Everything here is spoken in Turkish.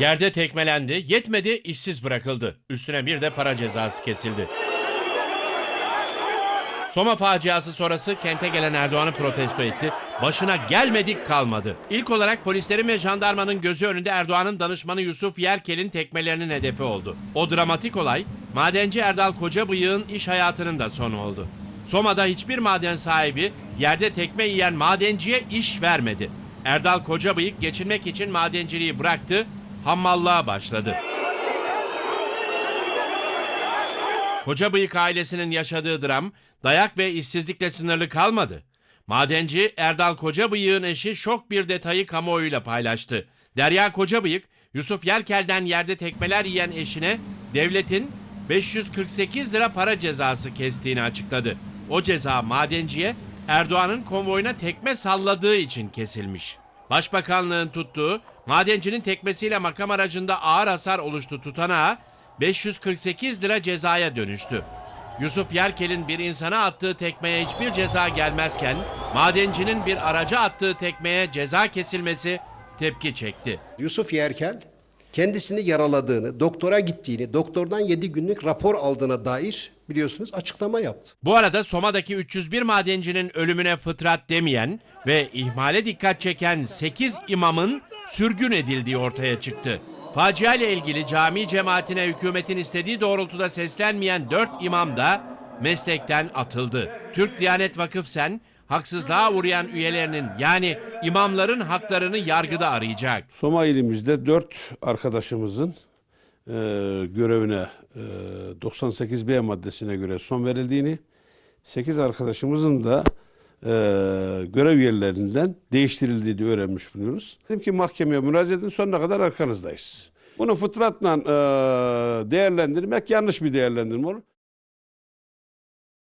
Yerde tekmelendi, yetmedi işsiz bırakıldı. Üstüne bir de para cezası kesildi. Soma faciası sonrası kente gelen Erdoğan'ı protesto etti. Başına gelmedik kalmadı. İlk olarak polislerin ve jandarmanın gözü önünde Erdoğan'ın danışmanı Yusuf Yerkel'in tekmelerinin hedefi oldu. O dramatik olay madenci Erdal Kocabıyık'ın iş hayatının da sonu oldu. Soma'da hiçbir maden sahibi yerde tekme yiyen madenciye iş vermedi. Erdal Kocabıyık geçinmek için madenciliği bıraktı, hammallığa başladı. Kocabıyık ailesinin yaşadığı dram dayak ve işsizlikle sınırlı kalmadı. Madenci Erdal Kocabıyık'ın eşi şok bir detayı kamuoyuyla paylaştı. Derya Kocabıyık, Yusuf Yerkel'den yerde tekmeler yiyen eşine devletin 548 lira para cezası kestiğini açıkladı. O ceza madenciye Erdoğan'ın konvoyuna tekme salladığı için kesilmiş. Başbakanlığın tuttuğu madencinin tekmesiyle makam aracında ağır hasar oluştu tutanağı 548 lira cezaya dönüştü. Yusuf Yerkel'in bir insana attığı tekmeye hiçbir ceza gelmezken madencinin bir araca attığı tekmeye ceza kesilmesi tepki çekti. Yusuf Yerkel kendisini yaraladığını, doktora gittiğini, doktordan 7 günlük rapor aldığına dair biliyorsunuz açıklama yaptı. Bu arada Soma'daki 301 madencinin ölümüne fıtrat demeyen ve ihmale dikkat çeken 8 imamın sürgün edildiği ortaya çıktı. Facia ile ilgili cami cemaatine hükümetin istediği doğrultuda seslenmeyen 4 imam da meslekten atıldı. Türk Diyanet Vakıf Sen, haksızlığa uğrayan üyelerinin yani imamların haklarını yargıda arayacak. Soma ilimizde 4 arkadaşımızın e, görevine e, 98B maddesine göre son verildiğini, 8 arkadaşımızın da e, görev yerlerinden değiştirildiğini öğrenmiş bulunuyoruz. Dedim ki mahkemeye müracaat edin sonuna kadar arkanızdayız. Bunu fıtratla e, değerlendirmek yanlış bir değerlendirme olur.